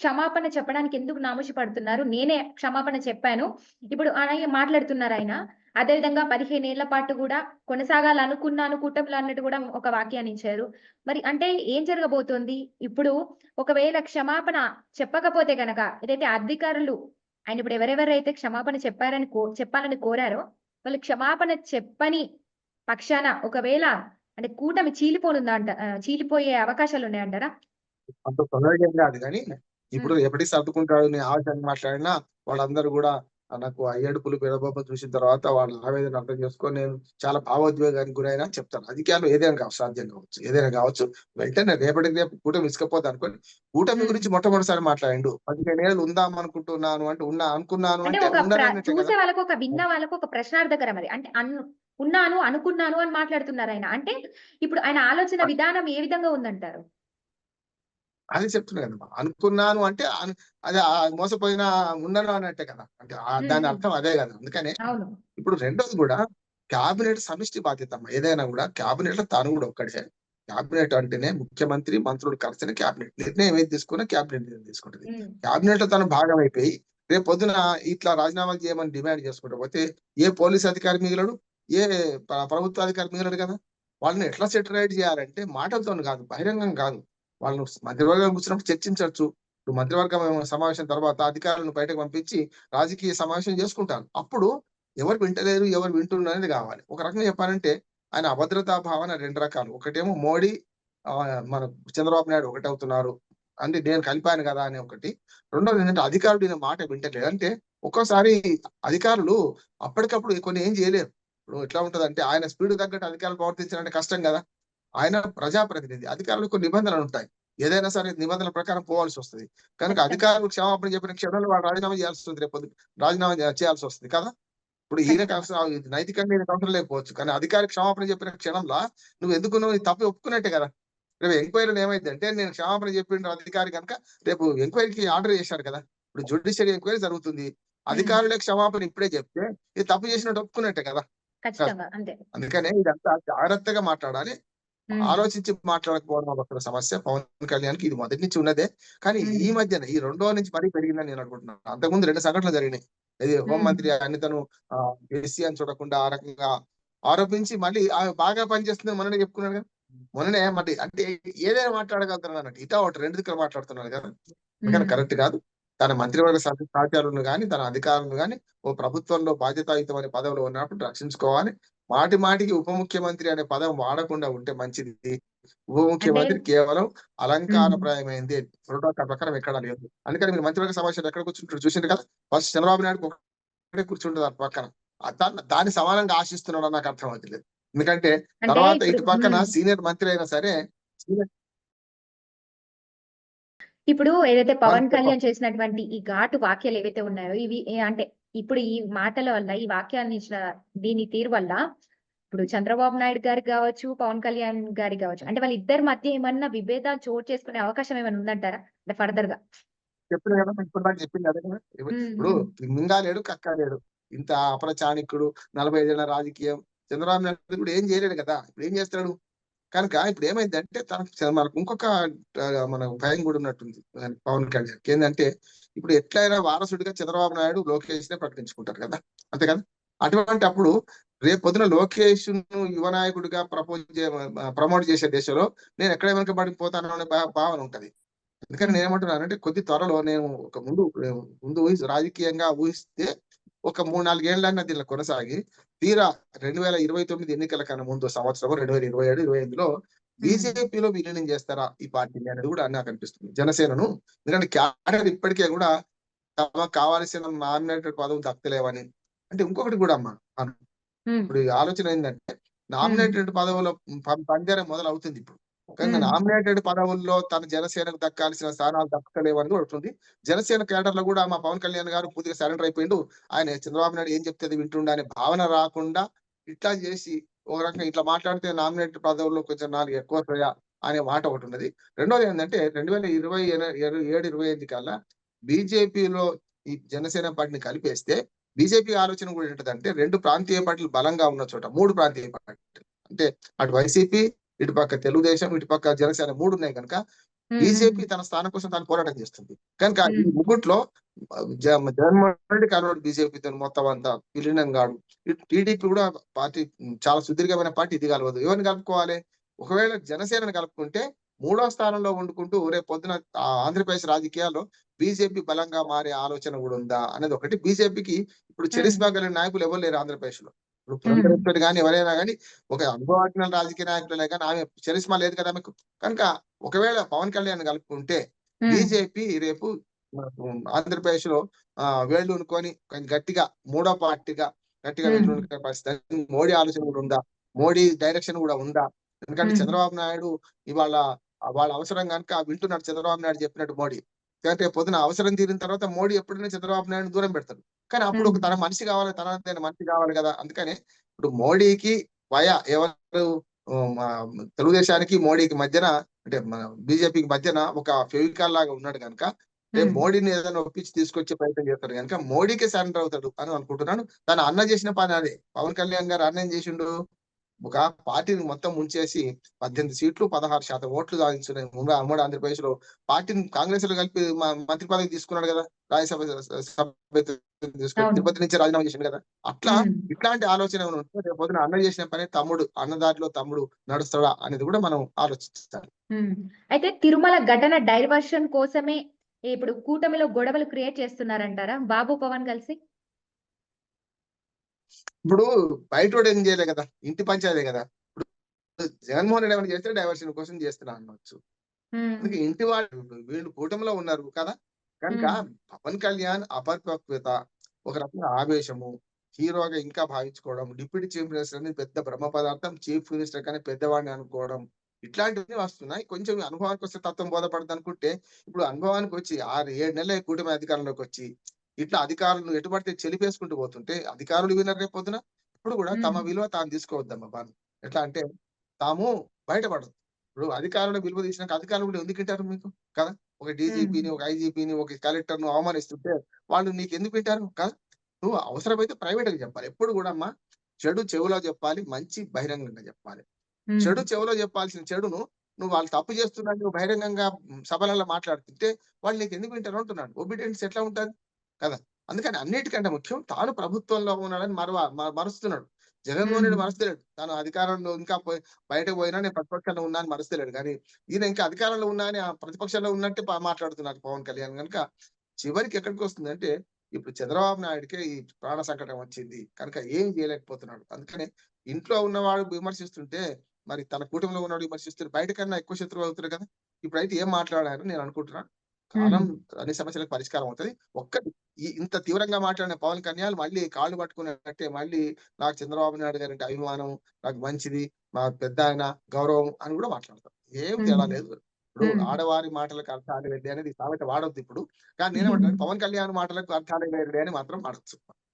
క్షమాపణ చెప్పడానికి ఎందుకు నామోషి పడుతున్నారు నేనే క్షమాపణ చెప్పాను. ఇప్పుడు ఆయన మాట్లాడుతున్నారు ఆయన? అదే విధంగా పదిహేనేళ్ళ పాటు కూడా కొనసాగాలనుకున్నాను కూటమిలో అన్నట్టు కూడా ఒక వాక్యాన్ని ఇచ్చారు. మరి అంటే ఏం జరగబోతోంది? ఇప్పుడు ఒకవేళ క్షమాపణ చెప్పకపోతే గనక ఏదైతే అధికారులు ఆయన ఇప్పుడు ఎవరెవరైతే క్షమాపణ చెప్పారని కో చెప్పాలని కోరారో వాళ్ళు క్షమాపణ చెప్పని పక్షాన ఒకవేళ అంటే కూటమి చీలిపోనుందా అంట చీలిపోయే అవకాశాలు ఉన్నాయంటారా అంత తొందరగా కాదు కానీ ఇప్పుడు ఎప్పటికి సర్దుకుంటాడు? నేను ఆవేశంగా మాట్లాడినా వాళ్ళందరూ కూడా నాకు ఆ ఏడుపులు పెడబొబ్బ చూసిన తర్వాత వాళ్ళ ఆవేదన అర్థం చేసుకొని నేను చాలా భావోద్వేగానికి గురైనా అని చెప్తాను. అధికారులు ఏదైనా కావచ్చు సాధ్యం కావచ్చు ఏదైనా కావచ్చు. వెంటనే రేపటికి రేపు కూటమి ఇసుకపోతే అనుకోండి. కూటమి. గురించి మొట్టమొదటిసారి మాట్లాడిండు. పదిహేను ఏళ్ళు ఉందాం అనుకుంటున్నాను అంటే ఉన్నా అనుకున్నాను అంటే చూసే వాళ్ళకు ఒక విన్న వాళ్ళకు ఒక ప్రశ్నార్థకరం అది. అంటే ఉన్నాను అనుకున్నాను అని మాట్లాడుతున్నారు ఆయన. అంటే ఇప్పుడు ఆయన ఆలోచన విధానం ఏ విధంగా ఉందంటారు? అది చెప్తున్నా కదా అనుకున్నాను అంటే అదే మోసపోయిన ఉన్నాను అన్నట్టే కదా. అంటే దాని. అర్థం అదే కదా. అందుకనే ఇప్పుడు రెండోది కూడా క్యాబినెట్ సమిష్టి బాధ్యత అమ్మా. ఏదైనా కూడా క్యాబినెట్లో తాను కూడా ఒక్కడే క్యాబినెట్ అంటేనే ముఖ్యమంత్రి మంత్రులు కలిసిన క్యాబినెట్. నిర్ణయం ఏది తీసుకున్నా క్యాబినెట్ నిర్ణయం తీసుకుంటది. క్యాబినెట్లో తను భాగం అయిపోయి రేపు పొద్దున ఇట్లా రాజీనామాలు చేయమని డిమాండ్ చేసుకుంటూ పోతే ఏ పోలీస్ అధికారి మిగలడు? ఏ ప్ర- ప్రభుత్వ అధికారి మిగలడు కదా? వాళ్ళని ఎట్లా సెటరైట్ చేయాలంటే మాటలతో కాదు బహిరంగం కాదు. వాళ్ళు మంత్రివర్గం కూర్చున్నప్పుడు చర్చించవచ్చు. ఇప్పుడు మంత్రివర్గం సమావేశం తర్వాత అధికారులను బయటకు పంపించి రాజకీయ సమావేశం చేసుకుంటారు. అప్పుడు ఎవరు వింటలేరు ఎవరు వింటున్నారు అనేది కావాలి. ఒక రకంగా చెప్పాలంటే ఆయన అభద్రతా భావన రెండు రకాలు. ఒకటేమో మోడీ మన చంద్రబాబు నాయుడు ఒకటి అవుతున్నారు. అంటే నేను కలిపాను కదా అని ఒకటి. రెండోది ఏంటంటే అధికారులు ఈయన మాట వింటలేదు అంటే ఒక్కోసారి అధికారులు అప్పటికప్పుడు కొన్ని ఏం చేయలేరు. ఇప్పుడు ఎట్లా ఉంటుంది అంటే ఆయన స్పీడ్ తగ్గట్టు అధికారులు ప్రవర్తించాలంటే కష్టం కదా. ఆయన ప్రజాప్రతినిధి. అధికారులకు కొన్ని నిబంధనలు ఉంటాయి. ఏదైనా సరే నిబంధనల ప్రకారం పోవాల్సి వస్తుంది. కనుక. అధికారులు క్షమాపణ చెప్పిన క్షణంలో వాళ్ళు రాజీనామా చేయాల్సి వస్తుంది రేపు. రాజీనామా చేయాల్సి వస్తుంది కదా? ఇప్పుడు ఈయన. అవసరం నైతికంగా అవసరం లేకపోవచ్చు. కానీ అధికారి క్షమాపణ చెప్పిన క్షణంలో నువ్వు ఎందుకు నువ్వు తప్పు ఒప్పుకున్నట్టే కదా? రేపు ఎంక్వైరీలో ఏమైందంటే నేను క్షమాపణ చెప్పిన అధికారి కనుక రేపు ఎంక్వైరీకి ఆర్డర్ చేశాడు కదా? ఇప్పుడు జుడిషియరీ ఎంక్వైరీ జరుగుతుంది. అధికారులే క్షమాపణ ఇప్పుడే చెప్తే ఇది తప్పు చేసినట్టు ఒప్పుకున్నట్టే కదా? అందుకనే ఇదంతా జాగ్రత్తగా మాట్లాడాలి. ఆలోచించి మాట్లాడకపోవడం ఒక సమస్య. పవన్ కళ్యాణ్కి ఇది మొదటి నుంచి ఉన్నదే. కానీ. ఈ మధ్యన ఈ రెండో నుంచి మరీ పెరిగిందని నేను అనుకుంటున్నాను. అంతకుముందు రెండు సంఘటనలు జరిగినాయి. ఇది హోంమంత్రి అనితను ఎస్సీ అని చూడకుండా ఆ రకంగా ఆరోపించి మళ్ళీ ఆమె బాగా పనిచేస్తుంది మొన్ననే చెప్పుకున్నాడు కదా. మొన్ననే మరి అంటే ఏదైనా మాట్లాడగలుగుతున్నాను అన్నట్టు. ఇటా ఒకటి రెండు దిక్కులు మాట్లాడుతున్నాడు కదా. ఉమ్. కరెక్ట్ కాదు. తన మంత్రివర్గ సహచారులను కానీ తన అధికారులను కానీ ఓ ప్రభుత్వంలో బాధ్యతాయుతమైన పదవిలో ఉన్నప్పుడు రక్షించుకోవాలి. మాటి మాటికి ఉప ముఖ్యమంత్రి అనే పదం వాడకుండా ఉంటే మంచిది. ఉప ముఖ్యమంత్రి కేవలం అలంకారప్రాయమైంది ప్రోటోకాల్ ప్రకారం ఎక్కడ లేదు. అందుకని మీరు మంత్రివర్గ సమావేశం ఎక్కడ కూర్చుంటారు చూసిండు కదా? ఫస్ట్ చంద్రబాబు నాయుడు ఒకటే కూర్చుంటుంది ఆ పక్కన. దాన్ని సమానంగా ఆశిస్తున్నాడు నాకు అర్థం అవుతలేదు ఎందుకంటే తర్వాత ఇటు పక్కన. సీనియర్ మంత్రి అయినా సరే ఇప్పుడు ఏదైతే పవన్. కళ్యాణ్ చేసినటువంటి ఈ ఘాటు వాక్యాలు ఏవైతే ఉన్నాయో ఇవి అంటే ఇప్పుడు ఈ మాటల వల్ల ఈ వాక్యాన్ని ఇచ్చిన దీని తీరు వల్ల ఇప్పుడు చంద్రబాబు నాయుడు గారికి కావచ్చు పవన్ కళ్యాణ్ గారికి కావచ్చు అంటే వాళ్ళ ఇద్దరి మధ్య ఏమన్నా విభేదాలు చోటు చేసుకునే అవకాశం ఏమైనా ఉందంటారా? అంటే ఫర్దర్గా. చెప్పిన ఇప్పుడు చెప్పింది అదే ఇప్పుడు ఇప్పుడు ఇంత అప్రచాణికుడు నలభై ఐదేళ్ళ రాజకీయం. చంద్రబాబు నాయుడు కూడా ఏం చేయలేడు కదా ఇప్పుడు ఏం చేస్తాడు కనుక ఇప్పుడు ఏమైందంటే తనకు మనకు ఇంకొక మన భయం కూడా ఉన్నట్టుంది. పవన్ కళ్యాణ్ ఏంటంటే ఇప్పుడు ఎట్లయినా వారసుడిగా చంద్రబాబు నాయుడు లోకేష్ నే ప్రకటించుకుంటారు కదా? అంతే కదా? అటువంటి అప్పుడు రేపు పొద్దున లోకేష్ను యువ నాయకుడిగా ప్రపోజ్ ప్రమోట్ చేసే దేశంలో నేను ఎక్కడ వెనకబడిపోతాను అనే భావన ఉంటది. అందుకని నేను ఏమంటున్నానంటే కొద్ది త్వరలో నేను ఒక ముందు ముందు ఊహి రాజకీయంగా ఊహిస్తే ఒక మూడు నాలుగేళ్ళన్నా దీనిలో కొనసాగి తీరా రెండు వేల ఇరవై తొమ్మిది ఎన్నికల కన్నా ముందు సంవత్సరం రెండు వేల ఇరవై ఏడు ఇరవై ఎనిమిదిలో బీజేపీలో విలీనం చేస్తారా ఈ పార్టీని అనేది కూడా నాకు అనిపిస్తుంది. జనసేనను ఎందుకంటే క్యాడర్ ఇప్పటికే కూడా తమకు కావాల్సిన నామినేటెడ్ పదవులు దక్కలేవని. అంటే ఇంకొకటి కూడా అమ్మా ఉమ్, ఇప్పుడు ఈ ఆలోచన ఏంటంటే నామినేటెడ్ పదవుల పంజరం మొదలవుతుంది ఇప్పుడు. కానీ మ్మ్. నామినేటెడ్ పదవుల్లో తన జనసేనకు దక్కాల్సిన స్థానాలు దక్కలేవని కూడా ఉంటుంది. జనసేన కేడర్లో కూడా మా పవన్ కళ్యాణ్ గారు పూర్తిగా సరెండర్ అయిపోయిండు. ఆయన చంద్రబాబు నాయుడు ఏం చెప్తే అది వింటుండ అనే భావన రాకుండా ఇట్లా చేసి ఒక రకంగా ఇట్లా మాట్లాడితే నామినేట్ పదవుల్లో కొంచెం నాలుగు ఎక్కువ అనే మాట ఒకటి ఉన్నది. రెండోది ఏంటంటే రెండు వేల ఇరవై ఏడు ఇరవై ఎనిమిది కల్లా బీజేపీలో ఈ జనసేన పార్టీని కలిపేస్తే బీజేపీ ఆలోచన కూడా ఏంటంటే రెండు ప్రాంతీయ పార్టీలు బలంగా ఉన్న చోట మూడు ప్రాంతీయ పార్టీలు. అంటే అటు వైసీపీ ఇటు పక్క తెలుగుదేశం ఇటుపక్క జనసేన మూడు ఉన్నాయి కనుక బీజేపీ తన స్థానం కోసం తాను పోరాటం చేస్తుంది. కనుక ఈ ముగ్గుట్లో జగన్మోహన్ రెడ్డి బీజేపీతో మొత్తం అంతా విలీనం కాడు. టీడీపీ కూడా పార్టీ చాలా సుదీర్ఘమైన పార్టీ ఇది కలవదు. ఎవరిని కలుపుకోవాలి? ఒకవేళ జనసేనని కలుపుకుంటే మూడో స్థానంలో వండుకుంటూ రేపు పొద్దున ఆంధ్రప్రదేశ్ రాజకీయాల్లో బీజేపీ బలంగా మారే ఆలోచన కూడా ఉందా? అనేది ఒకటి. బీజేపీకి ఇప్పుడు చరిస్మా కలిగిన నాయకులు ఎవరు లేరు ఆంధ్రప్రదేశ్లో ఇప్పుడు పురంధరేశ్వరి కానీ ఎవరైనా కానీ ఒక అనుభవజ్ఞ రాజకీయ నాయకులే కానీ ఆమె చరిస్మా లేదు కదా ఆమెకు కనుక ఒకవేళ పవన్ కళ్యాణ్ కలుపుకుంటే బీజేపీ రేపు ఆంధ్రప్రదేశ్లో ఆ వేళ్ళు ఉనుకొని గట్టిగా మూడో పార్టీగా గట్టిగా. వేళ్ళు పరిస్థితి మోడీ ఆలోచన కూడా ఉందా? మోడీ డైరెక్షన్ కూడా ఉందా? ఎందుకంటే. చంద్రబాబు నాయుడు ఇవాళ వాళ్ళ అవసరం కనుక వింటున్నాడు చంద్రబాబు నాయుడు చెప్పినట్టు మోడీ. ఎందుకంటే పొద్దున అవసరం తీరిన తర్వాత మోడీ ఎప్పుడైనా చంద్రబాబు నాయుడు దూరం పెడతాడు. కానీ అప్పుడు ఒక. తన మనిషి కావాలి తన మనిషి కావాలి కదా. అందుకని ఇప్పుడు మోడీకి వయ ఎవరు తెలుగుదేశానికి మోడీకి మధ్యన అంటే మన బీజేపీకి మధ్యన ఒక ఫెవికాల్ లాగా ఉన్నాడు కనుక రేపు మోడీని ఏదైనా ఒప్పించి తీసుకొచ్చే ప్రయత్నం చేస్తాడు కనుక మోడీకి సరెండర్ అవుతాడు అని అనుకుంటున్నాను. తన అన్న చేసిన పని అదే. పవన్ కళ్యాణ్ గారు అన్న చేసిండు. ఒక పార్టీని మొత్తం ముంచేసి పద్దెనిమిది సీట్లు పదహారు శాతం ఓట్లు సాధించున్నాయి ఉమ్మడి ఆంధ్రప్రదేశ్లో పార్టీని కాంగ్రెస్లో కలిపి మంత్రి పదవి తీసుకున్నాడు కదా రాజ్యసభ సభ. తిరుపతి నుంచి రాజీనామా చేసిండు కదా అట్లా. ఇట్లాంటి ఆలోచన ఉంటే పొద్దున అన్న చేసిన పని తమ్ముడు అన్నదారిలో తమ్ముడు నడుస్తాడా అనేది కూడా మనం ఆలోచిస్తాం. అయితే తిరుమల ఘటన డైవర్షన్ కోసమే ఇప్పుడు కూటమిలో గొడవలు క్రియేట్ చేస్తున్నారంటారా బాబు పవన్ కలిసి ఇప్పుడు బయట ఏం చేయలే కదా ఇంటి పంచాయతీ కదా. ఇప్పుడు జగన్మోహన్ రెడ్డి ఏమైనా చేస్తే డైవర్షన్ కోసం చేస్తున్నా అనవచ్చు అందుకే ఇంటి వాళ్ళు వీళ్ళు కూటమిలో ఉన్నారు కదా. కనుక పవన్ కళ్యాణ్ అపరిపక్వత ఒక రకంగా ఆవేశము హీరోగా ఇంకా భావించుకోవడం డిప్యూటీ చీఫ్ మినిస్టర్ అనేది పెద్ద బ్రహ్మ పదార్థం చీఫ్ మినిస్టర్ కానీ పెద్దవాడిని అనుకోవడం ఇట్లాంటివన్నీ వస్తున్నాయి. కొంచెం అనుభవానికి వస్తే తత్వం బోధపడదు అనుకుంటే ఇప్పుడు అనుభవానికి వచ్చి ఆరు ఏడు నెలల కూటమి అధికారంలోకి వచ్చి ఇట్లా అధికారులను ఎటు పడితే చెలిపేసుకుంటూ పోతుంటే అధికారులు వినరు రేపు పొద్దున ఇప్పుడు కూడా తమ విలువ తాము తీసుకోవద్దమ్మా బాను. ఎట్లా అంటే తాము బయటపడదు ఇప్పుడు అధికారులను విలువ తీసినాక అధికారులు కూడా ఎందుకు వింటారు మీకు? కదా? ఒక డీజీపీని ఒక ఐజీపీని ఒక కలెక్టర్ను అవమానిస్తుంటే వాళ్ళు నీకు ఎందుకు వింటారు కదా? నువ్వు అవసరమైతే ప్రైవేట్గా చెప్పాలి. ఎప్పుడు కూడా అమ్మా చెడు చెవులో చెప్పాలి మంచి బహిరంగంగా చెప్పాలి. చెడు చెవులో చెప్పాల్సిన చెడును నువ్వు వాళ్ళు తప్పు చేస్తున్నా నువ్వు బహిరంగంగా సభలలో మాట్లాడుతుంటే వాళ్ళు నీకు ఎందుకు వింటారు అంటున్నాడు. ఒబిడియన్స్ ఎట్లా ఉంటది కదా? అందుకని అన్నిటికంటే ముఖ్యం తాను ప్రభుత్వంలో ఉన్నాడని మరవ మరుస్తున్నాడు. జగన్మోహన్ రెడ్డి మరుస్తలేడు. తాను అధికారంలో ఇంకా పోయి బయటకు పోయినా నేను ప్రతిపక్షంలో ఉన్నా అని మరుస్తలేడు. కానీ ఈయన ఇంకా అధికారంలో ఉన్నా అని ఆ ప్రతిపక్షంలో ఉన్నట్టే మాట్లాడుతున్నారు పవన్ కళ్యాణ్. కనుక చివరికి ఎక్కడికి వస్తుందంటే ఇప్పుడు చంద్రబాబు నాయుడికే ఈ ప్రాణ సంకటం వచ్చింది. కనుక ఏం చేయలేకపోతున్నాడు. అందుకనే ఇంట్లో ఉన్నవాడు విమర్శిస్తుంటే మరి తన కుటుంబంలో ఉన్నవాడు విమర్శిస్తుంటే బయట కన్నా ఎక్కువ శత్రువు అవుతారు కదా? ఇప్పుడైతే ఏం మాట్లాడారు నేను అనుకుంటున్నాను కాలం అన్ని సమస్యలకు పరిష్కారం అవుతుంది. ఒక్కటి ఇంత తీవ్రంగా మాట్లాడిన పవన్ కళ్యాణ్ మళ్ళీ కాళ్ళు పట్టుకున్నట్టే మళ్ళీ నాకు చంద్రబాబు నాయుడు గారి అభిమానం నాకు మంచిది మా పెద్ద ఆయన గౌరవం అని కూడా మాట్లాడతారు. ఏం తేడా లేదు. ఇప్పుడు ఆడవారి మాటలకు అర్థాలు వెళ్ళి అనేది సామెత వాడొద్దు ఇప్పుడు. కానీ నేనేమంటాను పవన్ కళ్యాణ్ మాటలకు అర్థాలు వెళ్ళి అని మాత్రం వాడచ్చు.